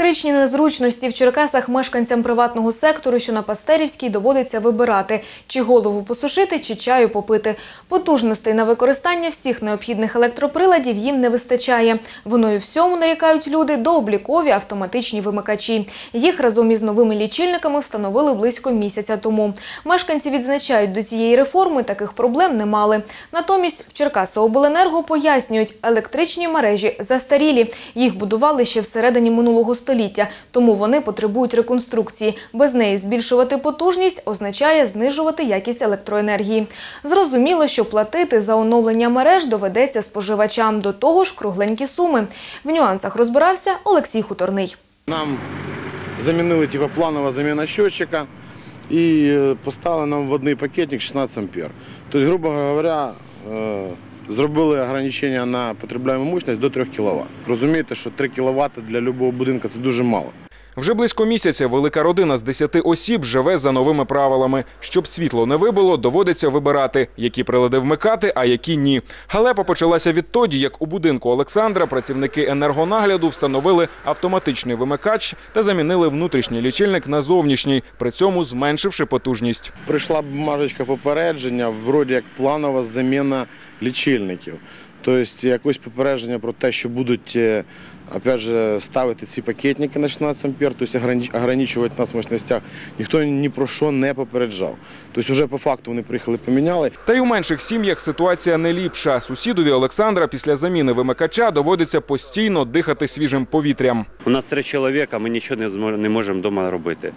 Електричні незручності в Черкасах мешканцям приватного сектору, що на Пастерівській, доводиться вибирати, чи голову посушити, чи чаю попити. Потужностей на використання всіх необхідних електроприладів їм не вистачає. Виною всьому нарікають люди дооблікові автоматичні вимикачі. Їх разом із новими лічильниками встановили близько місяця тому. Мешканці відзначають, до цієї реформи таких проблем не мали. Натомість в Черкасиобленерго пояснюють, електричні мережі застарілі. Їх будували ще всередині минулого століття, тому вони потребують реконструкції. Без неї збільшувати потужність означає знижувати якість електроенергії. Зрозуміло, що платити за оновлення мереж доведеться споживачам. До того ж, кругленькі суми. В нюансах розбирався Олексій Хуторний. Нам замінили типу, планова заміна счетчика і е, поставили нам водний пакетник 16 ампер. Тобто, грубо говоря, е, зробили ограничення на потребляємо мощність до 3 кВт. Розумієте, що 3 кВт для будь-якого будинку це дуже мало. Вже близько місяця велика родина з 10 осіб живе за новими правилами. Щоб світло не вибило, доводиться вибирати, які прилади вмикати, а які ні. Халепа почалася відтоді, як у будинку Олександра працівники енергонагляду встановили автоматичний вимикач та замінили внутрішній лічильник на зовнішній, при цьому зменшивши потужність. Прийшла бумажечка попередження, вроді як планова заміна лічильників. Тобто якось попередження про те, що будуть е, опять же, ставити ці пакетники на 16 ампер, тобто ограни- ограничувати нас в мощностях, ніхто ні про що не попереджав. Тобто вже по факту вони приїхали, поміняли. Та й у менших сім'ях ситуація не ліпша. Сусідові Олександра після заміни вимикача доводиться постійно дихати свіжим повітрям. У нас три чоловіка, ми нічого не можемо вдома робити.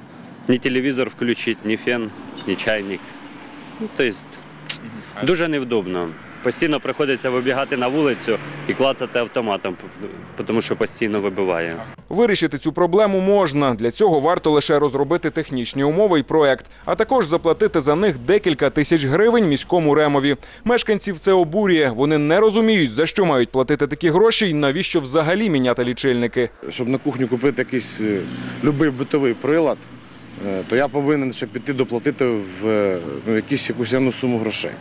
Ні телевізор включити, ні фен, ні чайник. Ну, тобто, дуже невдобно. Постійно приходиться вибігати на вулицю і клацати автоматом, тому що постійно вибиває. Вирішити цю проблему можна. Для цього варто лише розробити технічні умови і проект, а також заплатити за них декілька тисяч гривень міському ремові. Мешканців це обурює. Вони не розуміють, за що мають платити такі гроші і навіщо взагалі міняти лічильники. Щоб на кухню купити якийсь е, любий битовий прилад, е, то я повинен ще піти доплатити в е, ну, якусь якусь явну суму грошей.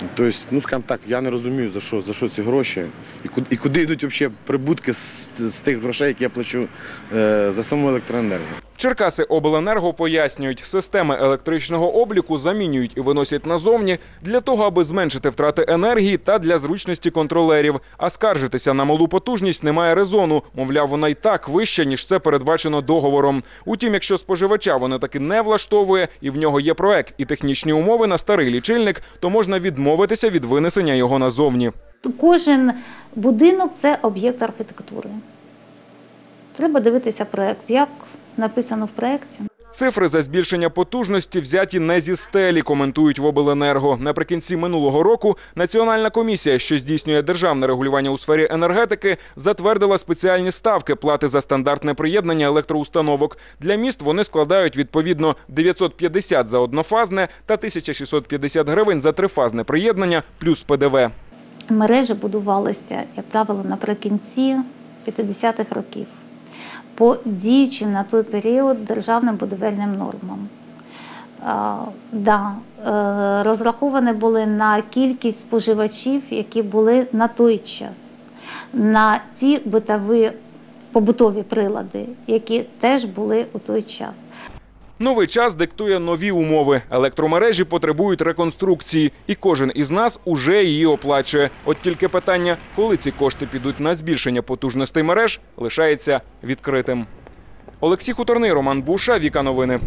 Тобто, ну скажімо так, я не розумію, за що, за що ці гроші і куди, і куди йдуть взагалі прибутки з, з тих грошей, які я плачу е, за саму електроенергію. Черкаси обленерго пояснюють, системи електричного обліку замінюють і виносять назовні для того, аби зменшити втрати енергії та для зручності контролерів. А скаржитися на малу потужність немає резону. Мовляв, вона й так вища, ніж це передбачено договором. Утім, якщо споживача воно таки не влаштовує і в нього є проект і технічні умови на старий лічильник, то можна відмовитися від винесення його назовні. Кожен будинок це об'єкт архітектури. Треба дивитися проєкт, як написано в проєкті. Цифри за збільшення потужності взяті не зі стелі, коментують в обленерго. Наприкінці минулого року Національна комісія, що здійснює державне регулювання у сфері енергетики, затвердила спеціальні ставки плати за стандартне приєднання електроустановок. Для міст вони складають відповідно 950 за однофазне та 1650 гривень за трифазне приєднання плюс ПДВ. Мережі будувалися, як правило, наприкінці 50-х років по діючим на той період державним будівельним нормам. Да, е, розраховані були на кількість споживачів, які були на той час, на ті битові побутові прилади, які теж були у той час. Новий час диктує нові умови. Електромережі потребують реконструкції, і кожен із нас уже її оплачує. От тільки питання, коли ці кошти підуть на збільшення потужностей мереж, лишається відкритим. Олексій Хуторний, Роман Буша, Віка Новини.